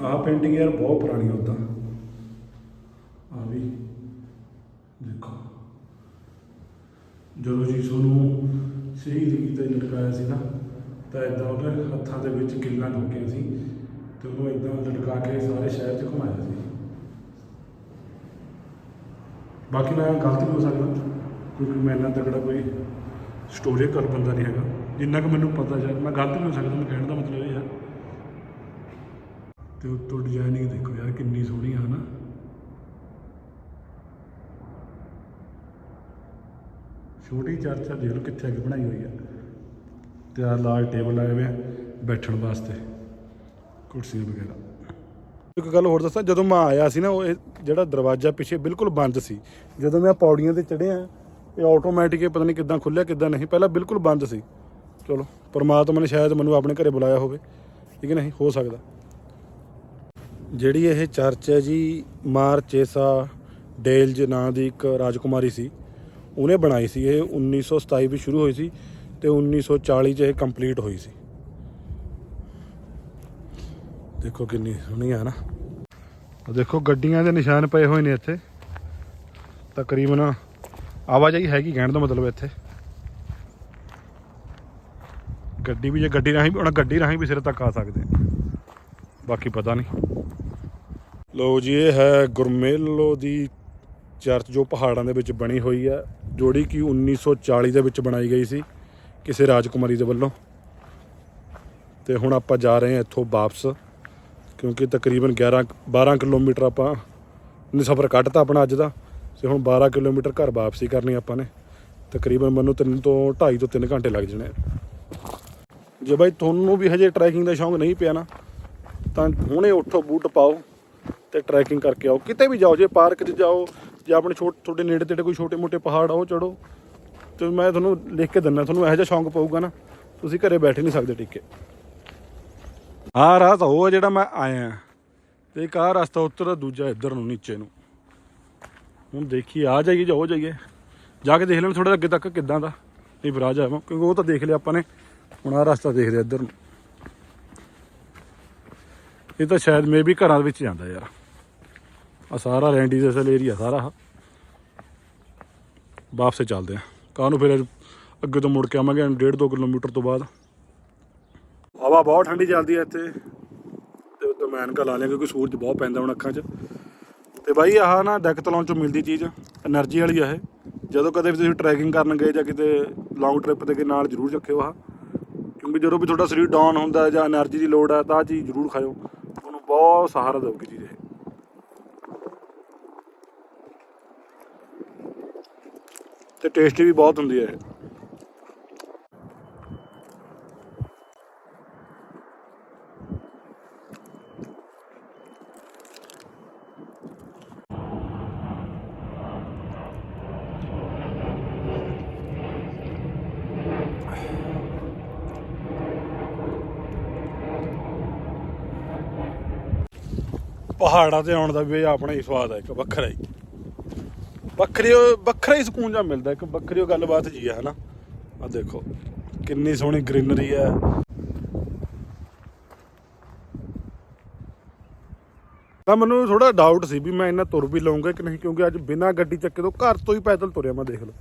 Speaker 1: ਆਹ ਪੇਂਟਿੰਗ ਯਾਰ ਬਹੁਤ ਪੁਰਾਣੀ ਉਦਾਂ ਆ ਵੀ ਦੇਖੋ। ਜਦੋਂ ਯੀਸ਼ੂ ਨੂੰ ਸ਼ਹੀਦ ਕੀਤਾ, ਲਟਕਾਇਆ ਸੀ ਨਾ, ਤਾਂ ਇਦਾਂ ਉਹਦੇ ਹੱਥਾਂ ਦੇ ਵਿੱਚ ਕਿੱਲਾਂ ਢੁੱਕੀਆਂ ਸੀ ਤੇ ਉਹਨੂੰ ਇਦਾਂ ਲਟਕਾ ਕੇ ਸਾਰੇ ਸ਼ਹਿਰ 'ਚ ਘੁਮਾਇਆ ਸੀ। ਬਾਕੀ ਮੈਂ ਗਲਤੀ ਵੀ ਹੋ ਸਕਦਾ। ਕਿਉਂਕਿ ਮੈਂ ਇੰਨਾ ਤਕੜਾ ਕੋਈ ਸਟੋਰੇਜ ਕਰ ਬੰਦਾ ਨਹੀਂ ਹੈਗਾ। ਜਿੰਨਾ ਕਿ ਮੈਨੂੰ ਪਤਾ ਯਾਰ, ਮੈਂ ਗਲਤ ਨਹੀਂ ਹੋ ਸਕਦਾ, ਮੈਂ ਕਹਿਣ ਦਾ ਮਤਲਬ ਇਹ ਹੈ ਤੇ ਉੱਤੋਂ ਡਿਜ਼ਾਈਨਿੰਗ ਦੇਖੋ ਯਾਰ, ਕਿੰਨੀ ਸੋਹਣੀ ਆ ਨਾ ਛੋਟੀ ਚਰਚਾ ਦੇਖ ਲਓ ਕਿੱਥੇ ਅੱਗੇ ਬਣਾਈ ਹੋਈ ਆ। ਤੇ ਆ ਲਾਲ ਟੇਬਲ ਲਾਏ ਹੋਏ ਆ ਬੈਠਣ ਵਾਸਤੇ, ਕੁਰਸੀਆਂ ਵਗੈਰਾ। ਇੱਕ ਗੱਲ ਹੋਰ ਦੱਸਾਂ, ਜਦੋਂ ਮੈਂ ਆਇਆ ਸੀ ਨਾ, ਉਹ ਇਹ ਜਿਹੜਾ ਦਰਵਾਜ਼ਾ ਪਿੱਛੇ ਬਿਲਕੁਲ ਬੰਦ ਸੀ। ਜਦੋਂ ਮੈਂ ਪੌੜੀਆਂ ਤੇ ਚੜਿਆ ਇਹ ਆਟੋਮੈਟਿਕ ਪਤਾ ਨਹੀਂ ਕਿੱਦਾਂ ਖੁੱਲਿਆ ਕਿੱਦਾਂ ਨਹੀਂ। ਪਹਿਲਾਂ ਬਿਲਕੁਲ ਬੰਦ ਸੀ। ਚਲੋ, ਪਰਮਾਤਮਾ ਨੇ ਸ਼ਾਇਦ ਮੈਨੂੰ ਆਪਣੇ ਘਰੇ ਬੁਲਾਇਆ ਹੋਵੇ। ਠੀਕ ਹੈ ਨਹੀਂ? ਹੋ ਸਕਦਾ। ਜਿਹੜੀ ਇਹ ਚਰਚ ਹੈ ਜੀ ਮਾਰਚੇਸਾ ਡੇਲਜ ਨਾਂ ਦੀ ਇੱਕ ਰਾਜਕੁਮਾਰੀ ਸੀ। ਉਹਨੇ ਬਣਾਈ ਸੀ, ਇਹ 1927 ਵਿੱਚ ਸ਼ੁਰੂ ਹੋਈ ਸੀ ਤੇ 1940 ਚ ਇਹ ਕੰਪਲੀਟ ਹੋਈ ਸੀ। ਦੇਖੋ ਕਿੰਨੀ ਸੋਹਣੀ ਆ ਨਾ। ਦੇਖੋ, ਗੱਡੀਆਂ ਦੇ ਨਿਸ਼ਾਨ ਪਏ ਹੋਏ ਨੇ ਇੱਥੇ। ਤਕਰੀਬਨ ਆਵਾਜਾਈ ਹੈਗੀ ਕਹਿਣ ਦਾ ਮਤਲਬ ਇੱਥੇ। ਗੱਡੀ ਵੀ ਜੇ ਗੱਡੀ ਰਾਹੀਂ ਵੀ ਹੁਣ ਗੱਡੀ ਰਾਹੀਂ ਵੀ ਸਿਰੇ ਤੱਕ ਆ ਸਕਦੇ। ਬਾਕੀ ਪਤਾ ਨਹੀਂ। ਲੋ ਜੀ, ਇਹ ਹੈ ਗੁਰਮੇਲੋ ਦੀ ਚਰਚ ਜੋ ਪਹਾੜਾਂ ਦੇ ਵਿੱਚ ਬਣੀ ਹੋਈ ਹੈ, ਜੋੜੀ ਕਿ 1940 ਦੇ ਵਿੱਚ ਬਣਾਈ ਗਈ ਸੀ ਕਿਸੇ ਰਾਜਕੁਮਾਰੀ ਦੇ ਵੱਲੋਂ। ਤੇ ਹੁਣ ਆਪਾਂ ਜਾ ਰਹੇ ਹਾਂ ਇੱਥੋਂ ਵਾਪਸ, ਕਿਉਂਕਿ ਤਕਰੀਬਨ 11 12 ਕਿਲੋਮੀਟਰ ਆਪਾਂ ਨੇ ਸਫ਼ਰ ਕੱਢਤਾ ਆਪਣਾ ਅੱਜ ਦਾ। ਤੇ ਹੁਣ 12 ਕਿਲੋਮੀਟਰ ਘਰ ਵਾਪਸੀ ਕਰਨੀ ਆਪਾਂ ਨੇ। ਤਕਰੀਬਨ ਮੈਨੂੰ 3 ਤੋਂ 2.5 ਤੋਂ 3 ਘੰਟੇ ਲੱਗ ਜਾਣੇ ਜੇ ਬਾਈ ਤੁਹਾਨੂੰ ਵੀ ਹਜੇ ਟਰੈਕਿੰਗ ਦਾ ਸ਼ੌਂਕ ਨਹੀਂ ਪਿਆ ਨਾ, ਤਾਂ ਹੁਣੇ ਉੱਠੋ, ਬੂਟ ਪਾਓ ਤੇ ਟਰੈਕਿੰਗ ਕਰਕੇ ਆਓ। ਕਿਤੇ ਵੀ ਜਾਓ, ਜੇ ਪਾਰਕ 'ਚ ਜਾਓ, ਜਾਂ ਆਪਣੇ ਛੋਟੇ, ਤੁਹਾਡੇ ਨੇੜੇ ਤੇੜੇ ਕੋਈ ਛੋਟੇ ਮੋਟੇ ਪਹਾੜ ਆਓ ਚੜੋ ਤੇ ਮੈਂ ਤੁਹਾਨੂੰ ਲਿਖ ਕੇ ਦਿੰਦਾ, ਤੁਹਾਨੂੰ ਇਹੋ ਜਿਹਾ ਸ਼ੌਂਕ ਪਊਗਾ ਨਾ, ਤੁਸੀਂ ਘਰੇ ਬੈਠ ਹੀ ਨਹੀਂ ਸਕਦੇ ਟਿੱਕੇ। ਆਹ ਰਾਹ ਤਾਂ ਉਹ ਆ ਜਿਹੜਾ ਮੈਂ ਆਇਆ। ਤੇ ਇੱਕ ਆਹ ਰਸਤਾ ਉੱਤਰ, ਦੂਜਾ ਇੱਧਰ ਨੂੰ, ਨੀਚੇ ਨੂੰ। ਹੁਣ ਦੇਖੀ, ਆ ਜਾਈਏ ਜਾਂ ਹੋ ਜਾਈਏ। ਜਾ ਕੇ ਦੇਖ ਲੈਣ ਥੋੜਾ ਅੱਗੇ ਤੱਕ ਕਿੱਦਾਂ ਦਾ ਨਹੀਂ ਫਿਰ ਆ। ਕਿਉਂਕਿ ਉਹ ਤਾਂ ਦੇਖ ਲਿਆ ਆਪਾਂ ਨੇ। ਹੁਣ ਆਹ ਰਸਤਾ ਦੇਖਦੇ ਇੱਧਰ ਨੂੰ। ਇਹ ਤਾਂ ਸ਼ਾਇਦ ਮੇ ਵੀ ਘਰਾਂ ਦੇ ਵਿੱਚ ਜਾਂਦਾ ਯਾਰ। ਆ ਸਾਰਾ ਰੈਂਡੀਜ਼ਲ ਏਰੀਆ ਸਾਰਾ ਵਾਪਸ ਚੱਲਦੇ ਆ। ਕਾਹ ਨੂੰ ਫਿਰ ਅੱਗੇ ਤੋਂ ਮੁੜ ਕੇ ਆਵਾਂਗੇ 1.5 2 ਕਿਲੋਮੀਟਰ ਤੋਂ ਬਾਅਦ। ਹਵਾ ਬਹੁਤ ਠੰਡੀ ਚੱਲਦੀ ਹੈ ਇੱਥੇ। ਤੇ ਉੱਤੇ ਮੈਂ ਲਾ ਲਿਆ ਕਿਉਂਕਿ ਸੂਰਜ ਬਹੁਤ ਪੈਂਦਾ ਹੁਣ ਅੱਖਾਂ 'ਚ। ਤੇ ਬਾਈ ਆਹ ਨਾ ਡੈਕ ਡੈਕਥਲੋਨ ਚੋਂ ਮਿਲਦੀ ਚੀਜ਼ એનર્ਜੀ ਵਾਲੀ ਆ ਇਹ। ਜਦੋਂ ਕਦੇ ਵੀ ਤੁਸੀਂ ਟਰੈਕਿੰਗ ਕਰਨ ਗਏ ਜਾਂ ਕਿਤੇ ਲੌਂਗ ਟ੍ਰਿਪ ਤੇ ਕੇ ਨਾਲ ਜ਼ਰੂਰ ਰੱਖਿਓ ਆਹ। ਕਿਉਂਕਿ ਜਦੋਂ ਵੀ ਤੁਹਾਡਾ ਸਰੀਰ ਡਾਊਨ ਹੁੰਦਾ ਜਾਂ એનર્ਜੀ ਦੀ ਲੋੜ ਆ ਤਾਂ ਚੀਜ਼ ਜ਼ਰੂਰ ਖਾਓ ਤੁਹਾਨੂੰ ਬਹੁਤ ਸਹਾਰਾ ਦੇਊਗੀ ਚੀਜ਼ ਇਹ। ਤੇ ਟੇਸਟੀ ਵੀ ਬਹੁਤ ਹੁੰਦੀ ਹੈ ਇਹ। ਪਹਾੜਾਂ ਤੇ ਆਉਣ ਦਾ ਵੀ ਆਪਣਾ ਹੀ ਸਵਾਦ ਹੈ ਇੱਕ ਵੱਖਰਾ ਹੀ। ਵੱਖਰੀ ਵੱਖਰਾ ਹੀ ਸਕੂਨ ਜਾਂ ਮਿਲਦਾ, ਇੱਕ ਵੱਖਰੀ ਓ ਗੱਲਬਾਤ ਜੀ ਹੈ ਹਨਾ? ਆ ਦੇਖੋ, ਕਿੰਨੀ ਸੋਹਣੀ ਗ੍ਰੀਨਰੀ ਹੈ ਤਾਂ ਮੈਨੂੰ ਥੋੜਾ ਡਾਊਟ ਸੀ ਵੀ ਮੈਂ ਇੰਨਾ ਤੁਰ ਵੀ ਲਵਾਂਗਾ ਕਿ ਨਹੀਂ, ਕਿਉਂਕਿ ਅੱਜ ਬਿਨਾਂ ਗੱਡੀ ਚੱਕੇ ਤੋਂ ਘਰ ਤੋਂ ਹੀ ਪੈਦਲ ਤੁਰਿਆ ਮੈਂ ਦੇਖ ਲਓ।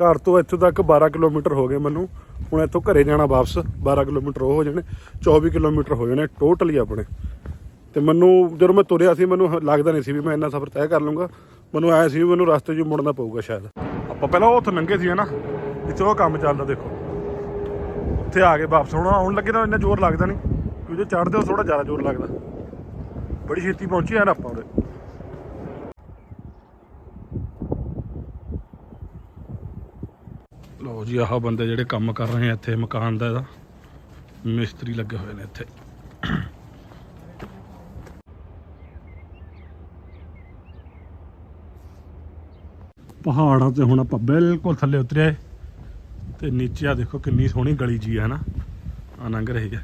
Speaker 1: ਘਰ ਤੋਂ ਇੱਥੋਂ ਤੱਕ 12 ਕਿਲੋਮੀਟਰ ਹੋ ਗਏ ਮੈਨੂੰ। ਹੁਣ ਇੱਥੋਂ ਘਰੇ ਜਾਣਾ ਵਾਪਸ 12 ਕਿਲੋਮੀਟਰ ਉਹ ਹੋ ਜਾਣੇ 24 ਕਿਲੋਮੀਟਰ ਹੋ ਜਾਣੇ ਟੋਟਲੀ ਆਪਣੇ। ਤੇ ਮੈਨੂੰ ਜਦੋਂ ਮੈਂ ਤੁਰਿਆ ਸੀ, ਮੈਨੂੰ ਹ- ਲੱਗਦਾ ਨਹੀਂ ਸੀ ਵੀ ਮੈਂ ਇੰਨਾ ਸਫ਼ਰ ਤੈਅ ਕਰ ਲੂੰਗਾ ਮੈਨੂੰ ਆਇਆ ਸੀ ਵੀ ਮੈਨੂੰ ਰਸਤੇ 'ਚ ਮੁੜਨਾ ਪਊਗਾ ਸ਼ਾਇਦ। ਆਪਾਂ ਪਹਿਲਾਂ ਉੱਥੇ ਲੰਘੇ ਸੀ ਨਾ ਜਿੱਥੇ ਉਹ ਕੰਮ ਚੱਲਦਾ, ਦੇਖੋ। ਉੱਥੇ ਆ ਕੇ ਵਾਪਸ ਹੋਣਾ ਆਉਣ ਲੱਗੇ ਤਾਂ ਇੰਨਾ ਜ਼ੋਰ ਲੱਗਦਾ ਨਹੀਂ, ਕਿਉਂਕਿ ਜੇ ਚੜ੍ਹਦੇ ਹੋ ਥੋੜਾ ਜ਼ਿਆਦਾ ਜ਼ੋਰ ਲੱਗਦਾ। ਬੜੀ ਛੇਤੀ ਪਹੁੰਚੇ ਯਾਰ ਆਪਾਂ ਉਰੇ। ਲੋ ਜੀ, ਆਹ ਬੰਦੇ ਜਿਹੜੇ ਕੰਮ ਕਰ ਰਹੇ ਆ ਇੱਥੇ, ਮਕਾਨ ਦਾ ਇਹਦਾ। ਮਿਸਤਰੀ ਲੱਗੇ ਹੋਏ ਨੇ ਇੱਥੇ। ਪਹਾੜਾਂ ਤੇ ਹੁਣ ਆਪਾਂ ਬਿਲਕੁਲ ਥੱਲੇ ਉਤਰਿਆ ਤੇ ਨੀਚੇ ਆ ਦੇਖੋ ਕਿੰਨੀ ਸੋਹਣੀ ਗਲੀ ਜੀ ਹੈ ਨਾ ਆ ਲੰਘ ਰਹੀ ਹੈ।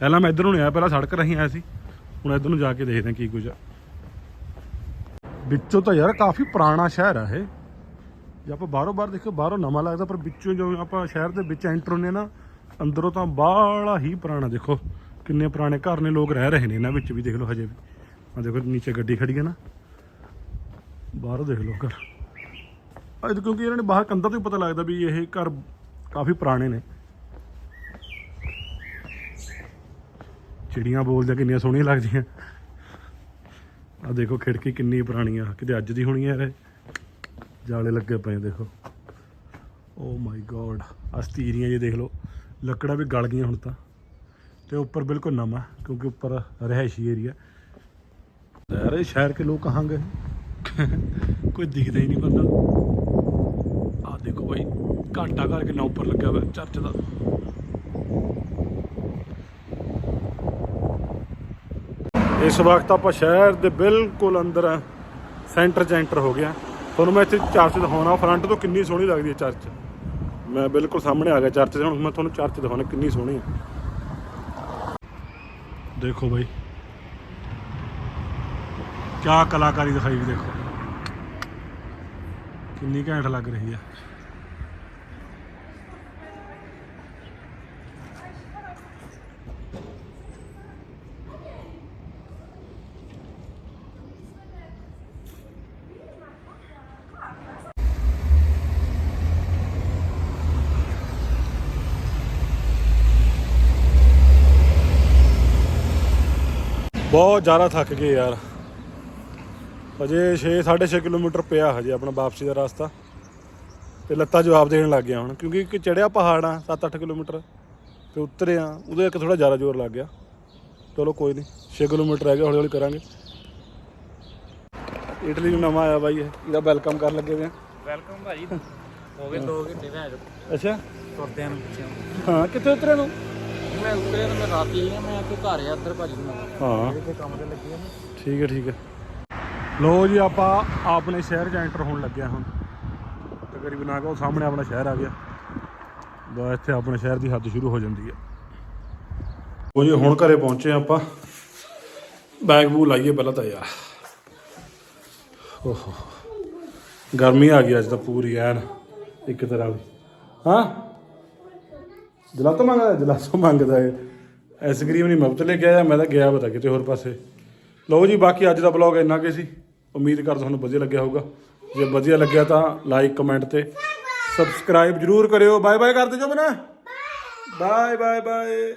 Speaker 1: ਪਹਿਲਾਂ ਮੈਂ ਇੱਧਰ ਨੂੰ ਆਇਆ, ਪਹਿਲਾਂ ਸੜਕ ਰਹੀ ਆਇਆ ਸੀ। ਹੁਣ ਇੱਧਰ ਨੂੰ ਜਾ ਕੇ ਦੇਖਦੇ ਹਾਂ ਕੀ ਕੁਝ ਆ। ਵਿੱਚੋਂ ਤਾਂ ਯਾਰ ਕਾਫੀ ਪੁਰਾਣਾ ਸ਼ਹਿਰ ਆ ਇਹ। ਜੇ ਆਪਾਂ ਬਾਹਰੋਂ ਬਾਹਰ ਦੇਖੋ ਬਾਹਰੋਂ ਨਵਾਂ ਲੱਗਦਾ, ਪਰ ਵਿੱਚੋਂ ਜਦੋਂ ਆਪਾਂ ਸ਼ਹਿਰ ਦੇ ਵਿੱਚ ਐਂਟਰ ਹੁੰਦੇ ਨਾ, ਅੰਦਰੋਂ ਤਾਂ ਬਾਹਲਾ ਹੀ ਪੁਰਾਣਾ ਦੇਖੋ। ਕਿੰਨੇ ਪੁਰਾਣੇ ਘਰ ਨੇ, ਲੋਕ ਰਹਿ ਰਹੇ ਨੇ ਇਹਨਾਂ ਵਿੱਚ ਵੀ, ਦੇਖ ਲਓ ਹਜੇ ਵੀ। ਆ ਦੇਖੋ ਨੀਚੇ ਗੱਡੀ ਖੜੀ ਹੈ ਨਾ। ਬਾਹਰ ਦੇਖ ਲਓ ਘਰ। ਅੱਜ ਕਿਉਂਕਿ ਇਹਨਾਂ ਨੇ ਬਾਹਰ ਕੰਧਾਂ ਤੋਂ ਹੀ ਪਤਾ ਲੱਗਦਾ ਵੀ ਇਹ ਘਰ ਕਾਫੀ ਪੁਰਾਣੇ ਨੇ। ਚਿੜੀਆਂ ਬੋਲਦੀਆਂ ਕਿੰਨੀਆਂ ਸੋਹਣੀਆਂ ਲੱਗਦੀਆਂ। ਆ ਦੇਖੋ ਖਿੜਕੀ ਕਿੰਨੀ ਪੁਰਾਣੀ ਆ, ਕਿਤੇ ਅੱਜ ਦੀ ਹੋਣੀ ਆ ਯਾਰ ਜਾਲੇ ਲੱਗੇ ਪਏ ਦੇਖੋ। oh ਓ ਮਾਈ ਗੋਡ ਅਸਤੀਰੀਆਂ ਜੇ ਦੇਖ ਲਓ। ਲੱਕੜਾਂ ਵੀ ਗਲ ਗਈਆਂ ਹੁਣ ਤਾਂ। ਤੇ ਉੱਪਰ ਬਿਲਕੁਲ ਨਵਾਂ, ਕਿਉਂਕਿ ਉੱਪਰ ਰਹਿائشੀ ਏਰੀਆ। ਯਾਰ ਇਹ ਸ਼ਹਿਰ ਕੇ ਲੋਕ ਕਹਾਂ ਗਏ? ਕੋਈ ਦਿਖਦਾ ਹੀ ਨਹੀਂ ਬੰਦਾ। ਆ ਦੇਖੋ ਭਾਈ ਘਾਟਾ ਘਰ ਕਿੰਨਾ ਉੱਪਰ ਲੱਗਿਆ ਹੋਇਆ ਚਰਚ ਦਾ। ਇਸ ਵਕਤ ਆਪਾਂ ਸ਼ਹਿਰ ਦੇ ਬਿਲਕੁਲ ਅੰਦਰ ਆ, ਸੈਂਟਰ 'ਚ ਐਂਟਰ ਹੋ ਗਿਆ। ਤੁਹਾਨੂੰ ਮੈਂ ਇੱਥੇ ਚਰਚ ਦਿਖਾਉਣਾ, ਫਰੰਟ ਤੋਂ ਕਿੰਨੀ ਸੋਹਣੀ ਲੱਗਦੀ ਹੈ ਚਰਚ। ਮੈਂ ਬਿਲਕੁਲ ਸਾਹਮਣੇ ਆ ਗਿਆ ਚਰਚ ਦੇ, ਹੁਣ ਮੈਂ ਤੁਹਾਨੂੰ ਚਰਚ ਦਿਖਾਉਣਾ ਕਿੰਨੀ ਸੋਹਣੀ ਹੈ। ਦੇਖੋ ਬਾਈ ਕਿਆ ਕਲਾਕਾਰੀ ਦਿਖਾਈ ਵੀ ਦੇਖੋ ਕਿੰਨੀ ਘੈਂਟ ਲੱਗ ਰਹੀ ਹੈ ਬਹੁਤ ਜ਼ਿਆਦਾ ਥੱਕ ਗਏ ਅਜੇ 6 6.5 ਕਿਲੋਮੀਟਰ ਪਿਆ ਹਜੇ ਆਪਣਾ ਵਾਪਸੀ ਦਾ ਰਸਤਾ। ਤੇ ਲੱਤਾਂ ਜਵਾਬ ਦੇਣ ਲੱਗ ਗਿਆ ਹੁਣ ਕਿਉਂਕਿ ਇੱਕ ਚੜਿਆ ਪਹਾੜ ਆ 7-8 ਕਿਲੋਮੀਟਰ। ਤੇ ਉਤਰੇ ਆ ਉਹਦੇ ਇੱਕ ਥੋੜਾ ਜ਼ਿਆਦਾ ਜ਼ੋਰ ਲੱਗ ਗਿਆ। ਚਲੋ ਕੋਈ ਨਹੀਂ 6 ਕਿਲੋਮੀਟਰ ਰਹਿ ਗਿਆ ਹੌਲੀ ਹੌਲੀ ਕਰਾਂਗੇ। ਇਟਲੀ ਨੂੰ ਨਵਾਂ ਆਇਆ ਬਾਈ ਇਹ ਇਹਦਾ ਵੈਲਕਮ ਕਰਨ ਲੱਗੇ ਵੇ ਆ।
Speaker 3: ਵੈਲਕਮ ਭਾਜੀ ਹੋ ਗਏ 2 ਘੰਟੇ ਭੈਣ
Speaker 1: ਅੱਛਾ।
Speaker 3: ਤੁਰਦਿਆਂ ਨੂੰ ਪਿੱਛੇ
Speaker 1: ਹਾਂ ਕਿੱਥੇ ਉਤਰੇ ਨੂੰ?
Speaker 3: ਮੈਂ ਉਤਰਿਆ ਤਾਂ ਮੈਂ ਰਾਤੀ ਆਈ ਮੈਂ ਇੱਥੇ ਘਰ ਆ ਇੱਧਰ ਭਾਜੀ ਨੂੰ
Speaker 1: ਹਾਂ।
Speaker 3: ਜਿਹੜੇ ਕੰਮ ਤੇ ਲੱਗੇ ਆ
Speaker 1: ਠੀਕ ਹੈ ਠੀਕ ਹੈ। ਲੋ ਜੀ, ਆਪਾਂ ਆਪਣੇ ਸ਼ਹਿਰ 'ਚ ਐਂਟਰ ਹੋਣ ਲੱਗਿਆ ਹੁਣ। ਤਕਰੀਬਨ ਆ ਗਿਆ, ਉਹ ਸਾਹਮਣੇ ਆਪਣਾ ਸ਼ਹਿਰ ਆ ਗਿਆ। ਬਸ ਇੱਥੇ ਆਪਣੇ ਸ਼ਹਿਰ ਦੀ ਹੱਦ ਸ਼ੁਰੂ ਹੋ ਜਾਂਦੀ ਹੈ ਉਹ ਜੀ, ਹੁਣ ਘਰੇ ਪਹੁੰਚੇ ਆਪਾਂ। ਬੈਗ ਬੂ ਲਾਈਏ ਪਹਿਲਾਂ ਤਾਂ ਯਾਰ। ਓਹੋ। ਗਰਮੀ ਆ ਗਈ ਅੱਜ ਤਾਂ ਪੂਰੀ, ਐਨ। ਇੱਕ ਤਰ੍ਹਾਂ ਦੀ ਹਾਂ? ਜਲਾਤੋ ਮੰਗਦਾ ਜਲਾਤੋ ਮੰਗਦਾ ਹੈ ਆਈਸਕ੍ਰੀਮ ਨਹੀਂ ਮੁਫਤ ਲੈ ਕੇ ਆਇਆ, ਮੈਂ ਤਾਂ ਗਿਆ ਪਤਾ ਕਿਤੇ ਹੋਰ ਪਾਸੇ। ਲਓ ਜੀ, ਬਾਕੀ ਅੱਜ ਦਾ ਬਲੌਗ ਇੰਨਾ ਕਿ ਸੀ। ਉਮੀਦ ਕਰ ਤੁਹਾਨੂੰ ਵਧੀਆ ਲੱਗਿਆ ਹੋਊਗਾ। ਜੇ ਵਧੀਆ ਲੱਗਿਆ ਤਾਂ ਲਾਈਕ ਕਮੈਂਟ ਤੇ ਸਬਸਕ੍ਰਾਈਬ ਜਰੂਰ ਕਰਿਓ। ਬਾਏ ਬਾਏ ਕਰ ਦਿਓ ਬਣਾ ਬਾਏ ਬਾਏ ਬਾਏ